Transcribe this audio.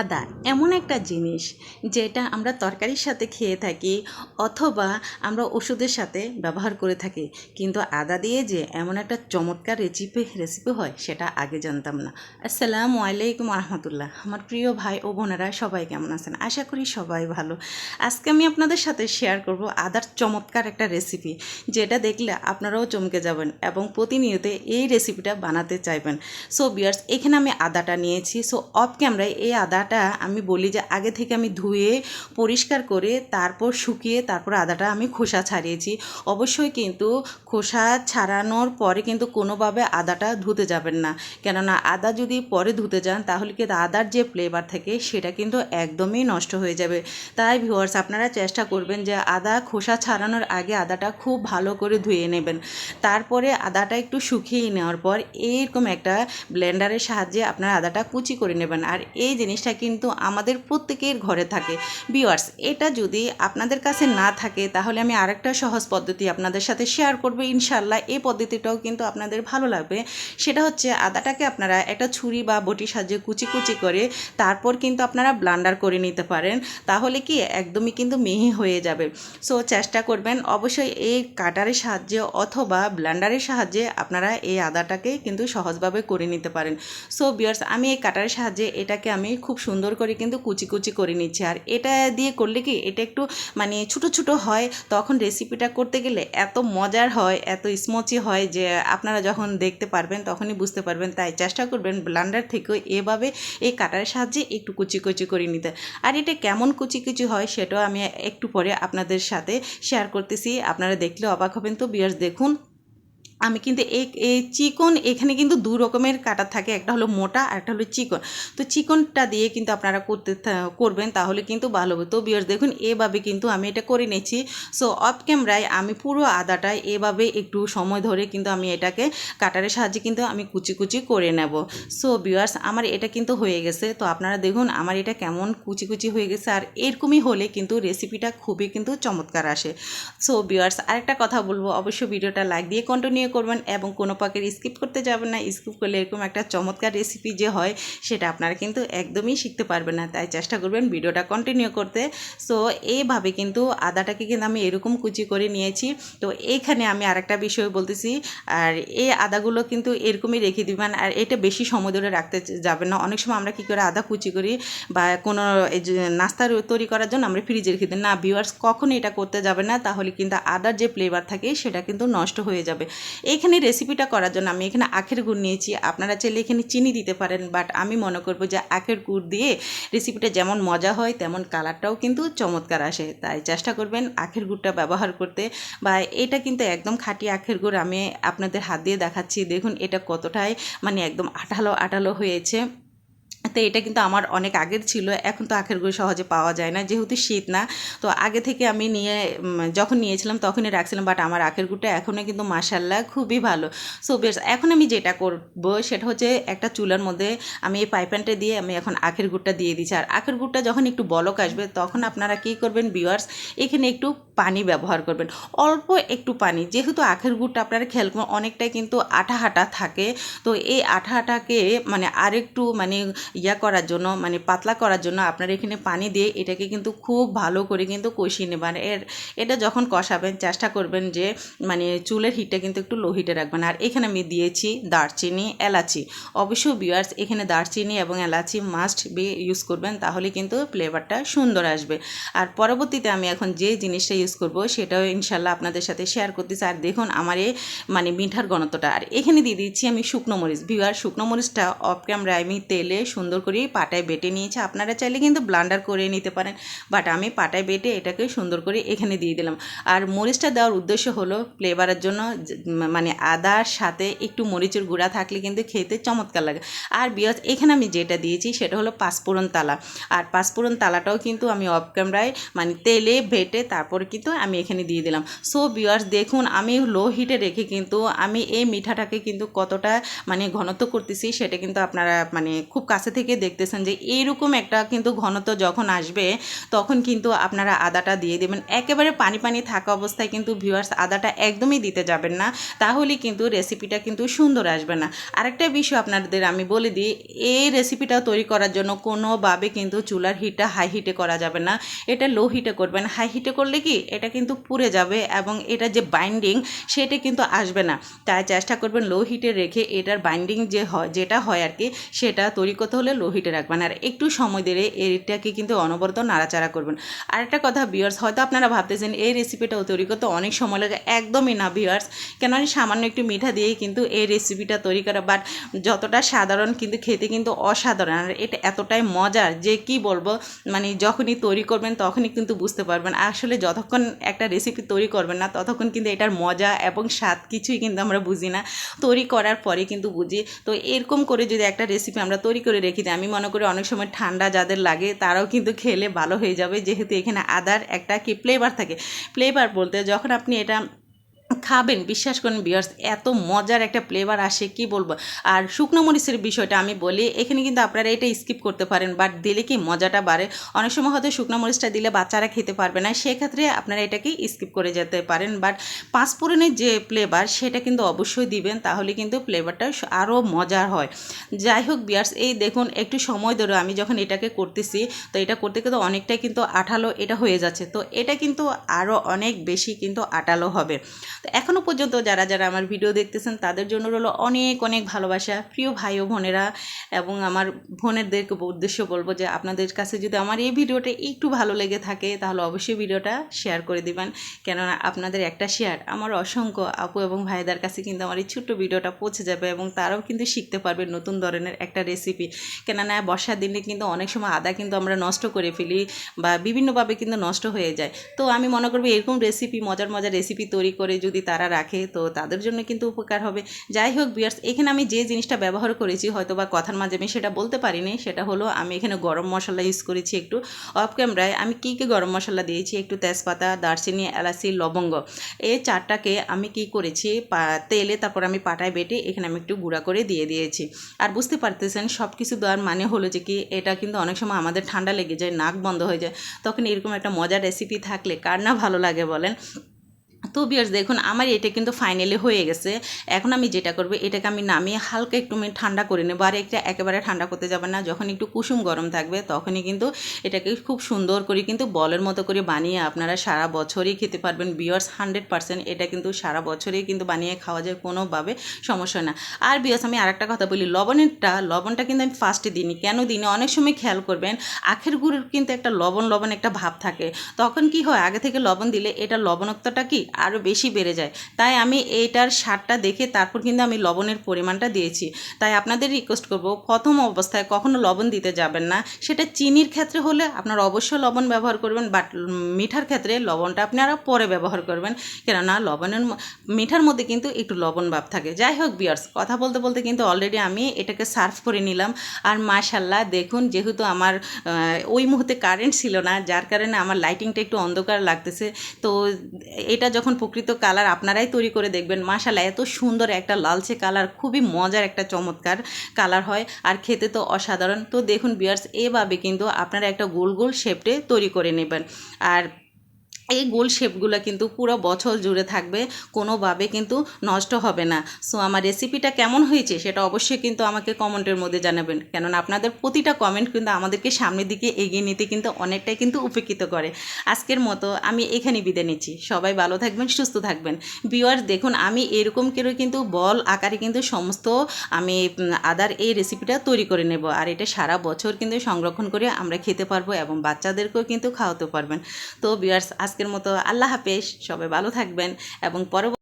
আদা এমন একটা জিনিস যেটা আমরা তরকারির সাথে খেয়ে থাকি অথবা আমরা ওষুধের সাথে ব্যবহার করে থাকি। কিন্তু আদা দিয়ে যে এমন একটা চমৎকার রেসিপি রেসিপি হয়, সেটা আগে জানতাম না। আসসালামু আলাইকুম রহমতুল্লাহ আমার প্রিয় ভাই ও বোনেরা সবাই কেমন আছেন? আশা করি সবাই ভালো। আজকে আমি আপনাদের সাথে শেয়ার করব আদার চমৎকার একটা রেসিপি যেটা দেখলে আপনারাও চমকে যাবেন এবং প্রতিনিয়ত এই রেসিপিটা বানাতে চাইবেন। সো বিয়ার্স এখানে আমি আদাটা নিয়েছি। সো অফ ক্যামেরায় এই আদাটা আমি বলি যে আগে থেকে আমি ধুয়ে, পরিষ্কার করে, তারপর শুকিয়ে, তারপর আদাটা আমি খোসা ছাড়িয়েছি। অবশ্যই কিন্তু খোসা ছাড়ানোর পরে কিন্তু কোনোভাবে আদাটা ধুতে যাবেন না। কেননা আদা যদি পরে ধুতে যান, তাহলে কিন্তু আদার যে ফ্লেভার থাকে, সেটা কিন্তু একদমই নষ্ট হয়ে যাবে। তাই ভিউয়ার্স আপনারা চেষ্টা করবেন যে আদা খোসা ছাড়ানোর আগে আদাটা খুব ভালো করে ধুয়ে নেবেন। তারপরে আদাটা একটু শুকিয়ে নেওয়ার পর এইরকম একটা ব্লেন্ডারের সাহায্যে আপনারা আদাটা কুচি করে নেবেন। আর এই জিনিসটা কিন্তু আমাদের প্রত্যেকের ঘরে থাকে। বিওয়ার্স এটা যদি আপনাদের কাছে না থাকে, তাহলে আমি আরেকটা সহজ পদ্ধতি আপনাদের সাথে শেয়ার করব। ইনশাল্লাহ এই পদ্ধতিটাও কিন্তু আপনাদের ভালো লাগবে। সেটা হচ্ছে আদাটাকে আপনারা একটা ছুরি বা বটির সাহায্যে কুচি কুচি করে তারপর কিন্তু আপনারা ব্লান্ডার করে নিতে পারেন। তাহলে কি একদমই কিন্তু মিহি হয়ে যাবে। সো চেষ্টা করবেন অবশ্যই এই কাটারের সাহায্যে অথবা ব্লান্ডারের সাহায্যে আপনারা এই আদাটাকে কিন্তু সহজভাবে করে নিতে পারেন। সো বিয়ার্স আমি এই কাটারের সাহায্যে এটাকে আমি খুব সুন্দর করে কিন্তু কুচি কুচি করে নিচ্ছি। আর এটা দিয়ে করলে কি, এটা একটু মানে ছোটো ছোটো হয়, তখন রেসিপিটা করতে গেলে এত মজার হয়, এত স্মচি হয় যে আপনারা যখন দেখতে পারবেন তখনই বুঝতে পারবেন। তাই চেষ্টা করবেন ব্লান্ডার থেকেও এভাবে এই কাটারের সাহায্যে একটু কুচি কুচি করে নিতে। আর এটা কেমন কুচি কুচি হয় সেটাও আমি একটু পরে আপনাদের সাথে শেয়ার করতেছি। আপনারা দেখলে অবাক হবেন। তো বিয়ার্স দেখুন আমি কিন্তু এই চিকন, এখানে কিন্তু দু রকমের কাটা থাকে। একটা হলো মোটা আর একটা হলো চিকন। তো চিকনটা দিয়ে কিন্তু আপনারা করতে করবেন তাহলে কিন্তু ভালো হবে। তো বিয়ার্স দেখুন, এভাবে কিন্তু আমি এটা করে নিয়েছি। সো অফ ক্যামেরায় আমি পুরো আদাটা এভাবে একটু সময় ধরে কিন্তু আমি এটাকে কাটারের সাহায্যে কিন্তু আমি কুচি কুচি করে নেব। সো বিয়ার্স আমার এটা কিন্তু হয়ে গেছে। তো আপনারা দেখুন, আমার এটা কেমন কুচি কুচি হয়ে গেছে। আর এরকমই হলে কিন্তু রেসিপিটা খুবই কিন্তু চমৎকার আসে। সো বিয়ার্স আরেকটা কথা বলব। অবশ্যই ভিডিওটা লাইক দিয়ে কন্টিনিউ করবেন এবং কোনো পাকের স্কিপ করতে যাবেন না। স্কিপ করলে এরকম একটা চমৎকার রেসিপি যে হয়, সেটা আপনারা কিন্তু একদমই শিখতে পারবেন না। তাই চেষ্টা করবেন ভিডিওটা কন্টিনিউ করতে। সো এইভাবে কিন্তু আদাটাকে কিন্তু আমি এরকম কুচি করে নিয়েছি। তো এইখানে আমি আরেকটা বিষয় বলতেছি, আর এই আদাগুলো কিন্তু এরকমই রেখে দিবেন। আর এটা বেশি সময় ধরে রাখতে যাবেন না। অনেক সময় আমরা কী করে আদা কুচি করি বা কোনো নাস্তা তৈরি করার জন্য আমরা ফ্রিজে রেখে দিই না ভিউয়ার্স কখনই এটা করতে যাবে না। তাহলে কিন্তু আদার যে ফ্লেভার থাকে, সেটা কিন্তু নষ্ট হয়ে যাবে। এইখানে রেসিপিটা করার জন্য আমি এখানে আখের গুড় নিয়েছি। আপনারা চাইলে এখানে চিনি দিতে পারেন বাট আমি মনে করব যে আখের গুড় দিয়ে রেসিপিটা যেমন মজা হয়, তেমন কালারটাও কিন্তু চমৎকার আসে। তাই চেষ্টা করবেন আখের গুড়টা ব্যবহার করতে। বা এটা কিন্তু একদম খাঁটি আখের গুড় আমি আপনাদের হাত দিয়ে দেখাচ্ছি। দেখুন এটা কতটাই মানে একদম আঠালো আঠালো হয়েছে। তো এটা কিন্তু আমার অনেক আগের ছিল, এখন তো আখের গুড় সহজে পাওয়া যায় না, যেহেতু শীত না। তো আগে থেকে আমি নিয়ে যখন নিয়েছিলাম তখনই রাখছিলাম বাট আমার আখের গুড়টা এখনও কিন্তু মাসাল্লাহ খুবই ভালো। সো বেশ, এখন আমি যেটা করব সেটা হচ্ছে একটা চুলার মধ্যে আমি এই পাইপ্যানটা দিয়ে আমি এখন আখের গুড়টা দিয়ে দিচ্ছি। আর আখের গুড়টা যখন একটু বলক আসবে, তখন আপনারা কী করবেন ভিউয়ার্স এখানে একটু পানি ব্যবহার করবেন। অল্প একটু পানি, যেহেতু আখের গুড়টা আপনারা খেয়াল করবেন, অনেকটাই কিন্তু আঠা আঠা থাকে। তো এই আঠা আঠাকে মানে আরেকটু মানে ইয়া করার জন্য মানে পাতলা করার জন্য আপনারা এখানে পানি দিয়ে এটাকে কিন্তু খুব ভালো করে কিন্তু কষিয়ে নেবেন। এর, এটা যখন কষাবেন, চেষ্টা করবেন যে মানে চুলের হিটটা কিন্তু একটু লো হিটে রাখবেন। আর এখানে আমি দিয়েছি দারচিনি, এলাচি। অবশ্যই বিয়ার্স এখানে দারচিনি এবং এলাচি মাস্ট বি ইউজ করবেন, তাহলে কিন্তু ফ্লেভারটা সুন্দর আসবে। আর পরবর্তীতে আমি এখন যে জিনিসটা ইউজ করব, সেটাও ইনশাল্লাহ আপনাদের সাথে শেয়ার করতেছি। আর দেখুন, আমার এই মানে মিঠার ঘনত্বটা। আর এখানে দিয়ে দিচ্ছি আমি শুকনো মরিচ। ভিউয়ার শুকনো মরিচটা অফ ক্যামেরায় আমি তেলে সুন্দর করে পাটায় বেটে নিয়েছি। আপনারা চাইলে কিন্তু ব্লান্ডার করে নিতে পারেন বাট আমি পাটায় বেটে এটাকে সুন্দর করে এখানে দিয়ে দিলাম। আর মরিচটা দেওয়ার উদ্দেশ্য হলো ফ্লেভারের জন্য মানে আদার সাথে একটু মরিচের গুঁড়া থাকলে কিন্তু খেতে চমৎকার লাগে। আর বিয়াস এখানে আমি যেটা দিয়েছি সেটা হলো পাঁচফোড়ন তালা। আর পাঁচফোড়ন তালাটাও কিন্তু আমি অফ ক্যামেরায় মানে তেলে বেটে তারপরে কিন্তু আমি এখানে দিয়ে দিলাম। সো ভিউয়ার্স দেখুন, আমি লো হিটে রেখে কিন্তু আমি এই মিঠাটাকে কিন্তু কতটা মানে ঘনত্ব করতেছি সেটা কিন্তু আপনারা মানে খুব কাছে থেকে দেখতেছেন যে এইরকম একটা কিন্তু ঘনত্ব যখন আসবে, তখন কিন্তু আপনারা আদাটা দিয়ে দেবেন। একেবারে পানি পানি থাকা অবস্থায় কিন্তু ভিউয়ার্স আদাটা একদমই দিতে যাবেন না, তাহলে কিন্তু রেসিপিটা কিন্তু সুন্দর আসবে না। আরেকটা বিষয় আপনাদের আমি বলে দিই, এই রেসিপিটা তৈরি করার জন্য কোনোভাবে কিন্তু চুলার হিটটা হাই হিটে করা যাবে না। এটা লো হিটে করবেন। হাই হিটে করলে কি এটা কিন্তু পুড়ে যাবে এবং এটা যে বাইন্ডিং সেটা কিন্তু আসবে না। তাই চেষ্টা করবেন লো হিটে রেখে এটার বাইন্ডিং যে হয়, যেটা হয় আর কি, সেটা তৈরি করতে হলে লো হিটে রাখবেন। আর একটু সময় দিলে এটাকে কিন্তু অনবরত নাড়াচাড়া করবেন। আরেকটা কথা বিয়ার্স হয়তো আপনারা ভাবতেছেন, এই রেসিপিটাও তৈরি করতে অনেক সময় লাগে। একদমই না বিয়ার্স কেন সামান্য একটু মিঠা দিয়েই কিন্তু এই রেসিপিটা তৈরি করা বাট যতটা সাধারণ কিন্তু খেতে কিন্তু অসাধারণ। আর এটা এতটাই মজার যে কি বলব মানে যখনই তৈরি করবেন, তখনই কিন্তু বুঝতে পারবেন। আসলে যতক্ষণ একটা রেসিপি তৈরি করবেন না, ততক্ষণ কিন্তু এটার মজা এবং স্বাদ কিছুই কিন্তু আমরা বুঝি না। তৈরি করার পরে কিন্তু বুঝি। তো এরকম করে যদি একটা রেসিপি আমরা তৈরি করে রেখে দিই, আমি মনে করি অনেক সময় ঠান্ডা যাদের লাগে তারাও কিন্তু খেলে ভালো হয়ে যাবে। যেহেতু এখানে আদার একটা কি ফ্লেভার থাকে। ফ্লেভার বলতে যখন আপনি এটা খাবেন, বিশ্বাস করেন বিয়ার্স এত মজার একটা ফ্লেভার আসে, কি বলব? আর শুকনো মরিচের বিষয়টা আমি বলি, এখানে কিন্তু আপনারা এটা স্কিপ করতে পারেন বাট দিলে কি মজাটা বাড়ে? অনেক সময় হয়তো শুকনো মরিচটা দিলে বাচ্চারা খেতে পারবে না, সেক্ষেত্রে আপনারা এটাকে স্কিপ করে যেতে পারেন বাট পাঁচফোড়নের যে ফ্লেভার সেটা কিন্তু অবশ্যই দিবেন, তাহলে কিন্তু ফ্লেভারটা আরও মজার হয়। যাই হোক বিয়ার্স এই দেখুন, একটু সময় ধরে আমি যখন এটাকে করতেছি, তো এটা করতে কিন্তু অনেকটাই কিন্তু আঠালো এটা হয়ে যাচ্ছে, তো এটা কিন্তু আরও অনেক বেশি কিন্তু আটালো হবে। তো এখনও পর্যন্ত যারা যারা আমার ভিডিও দেখতেছেন, তাদের জন্য রইল অনেক অনেক ভালোবাসা। প্রিয় ভাই ও বোনেরা এবং আমার বোনেরদেরকে উদ্দেশ্য বলব যে আপনাদের কাছে যদি আমার এই ভিডিওটা একটু ভালো লেগে থাকে, তাহলে অবশ্যই ভিডিওটা শেয়ার করে দিবেন। কেননা আপনাদের একটা শেয়ার আমার অসংখ্য আপু এবং ভাইদের কাছে কিন্তু আমার এই ছোট্ট ভিডিওটা পৌঁছে যাবে এবং তারাও কিন্তু শিখতে পারবে নতুন ধরনের একটা রেসিপি কেননা বর্ষার দিনে কিন্তু অনেক সময় আদা কিন্তু আমরা নষ্ট করে ফেলি বা বিভিন্নভাবে কিন্তু নষ্ট হয়ে যায়। তো আমি মনে করব এরকম রেসিপি মজার মজার রেসিপি তৈরি করে যদি তারা রাখে, তো তাদের জন্য কিন্তু উপকার হবে। যাই হোক বিয়ার্স এখানে আমি যে জিনিসটা ব্যবহার করেছি হয়তো বা কথার মাঝে আমি সেটা বলতে পারিনি, সেটা হলো আমি এখানে গরম মশলা ইউজ করেছি একটু অফ ক্যামেরায় আমি কী কী গরম মশলা দিয়েছি? একটু তেজপাতা, দারচিনি, এলাচি, লবঙ্গ। এই চারটাকে আমি কি করেছি? তেলে তারপর আমি পাটায় বেটে এখানে আমি একটু গুঁড়া করে দিয়ে দিয়েছি। আর বুঝতে পারতেছেন সব কিছু দেওয়ার মানে হলো যে কি, এটা কিন্তু অনেক সময় আমাদের ঠান্ডা লেগে যায়, নাক বন্ধ হয়ে যায়। তখন এরকম একটা মজার রেসিপি থাকলে কার না ভালো লাগে বলেন? তো বিয়ার্স দেখুন, আমার এটা কিন্তু ফাইনালি হয়ে গেছে। এখন আমি যেটা করব, এটাকে আমি নামিয়ে হালকা একটু আমি ঠান্ডা করে নেব। আর এটা একেবারে ঠান্ডা করতে যাবে না, যখন একটু কুসুম গরম থাকবে, তখনই কিন্তু এটাকে খুব সুন্দর করে কিন্তু বলের মতো করে বানিয়ে আপনারা সারা বছরই খেতে পারবেন। বিয়ার্স হান্ড্রেড পার্সেন্ট এটা কিন্তু সারা বছরই কিন্তু বানিয়ে খাওয়া যায়, কোনোভাবে সমস্যা না। আর বিয়ার্স আমি আরেকটা কথা বলি, লবণেরটা, লবণটা কিন্তু আমি ফার্স্টে দিইনি। কেন দিইনি? অনেক সময় খেয়াল করবেন, আখের গুড়ের কিন্তু একটা লবণ লবণ একটা ভাব থাকে। তখন কি হয়? আগে থেকে লবণ দিলে এটা লবণত্বটা কি? আরও বেশি বেড়ে যায়। তাই আমি এইটার স্বাদটা দেখে তারপর কিন্তু আমি লবণের পরিমাণটা দিয়েছি। তাই আপনাদের রিকোয়েস্ট করব, প্রথম অবস্থায় কখনো লবণ দিতে যাবেন না। সেটা চিনির ক্ষেত্রে হলে আপনারা অবশ্যই লবণ ব্যবহার করবেন বাট মিঠার ক্ষেত্রে লবণটা আপনারা পরে ব্যবহার করবেন। কেননা লবণের মিঠার মধ্যে কিন্তু একটু লবণ ভাব থাকে। যাই হোক বিয়ার্স কথা বলতে বলতে কিন্তু অলরেডি আমি এটাকে সার্ভ করে নিলাম। আর মাশাল্লাহ দেখুন যেহেতু আমার ওই মুহূর্তে কারেন্ট ছিল না, যার কারণে আমার লাইটিংটা একটু অন্ধকার লাগতেছে। তো এটা যখন প্রকৃত কালার আপনারাই তৈরি করে দেখবেন মাসালা এত সুন্দর একটা লালচে কালার, খুবই মজার একটা চমৎকার কালার হয় আর খেতে তো অসাধারণ। তো দেখুন বিয়ার্স এভাবে কিন্তু আপনারা একটা গোল গোল শেপটে তৈরি করে নেবেন। আর এই গোল শেপগুলো কিন্তু পুরো বছর জুড়ে থাকবে, কোনোভাবে কিন্তু নষ্ট হবে না। সো আমার রেসিপিটা কেমন হয়েছে সেটা অবশ্যই কিন্তু আমাকে কমেন্টের মধ্যে জানাবেন। কেননা আপনাদের প্রতিটা কমেন্ট কিন্তু আমাদেরকে সামনের দিকে এগিয়ে নিতে কিন্তু অনেকটাই কিন্তু উপকৃত করে। আজকের মতো আমি এখানে বিদায় নিচ্ছি। সবাই ভালো থাকবেন, সুস্থ থাকবেন। ভিউয়ার্স দেখুন, আমি এরকম করে কিন্তু বল আকারে কিন্তু সমস্ত আমি আদার এই রেসিপিটা তৈরি করে নেব। আর এটা সারা বছর কিন্তু সংরক্ষণ করে আমরা খেতে পারব এবং বাচ্চাদেরকেও কিন্তু খাওয়াতে পারবেন। তো ভিউয়ার্স আজকের মতো আল্লাহ হাফেজ সবাই ভালো থাকবেন এবং পরবর্তী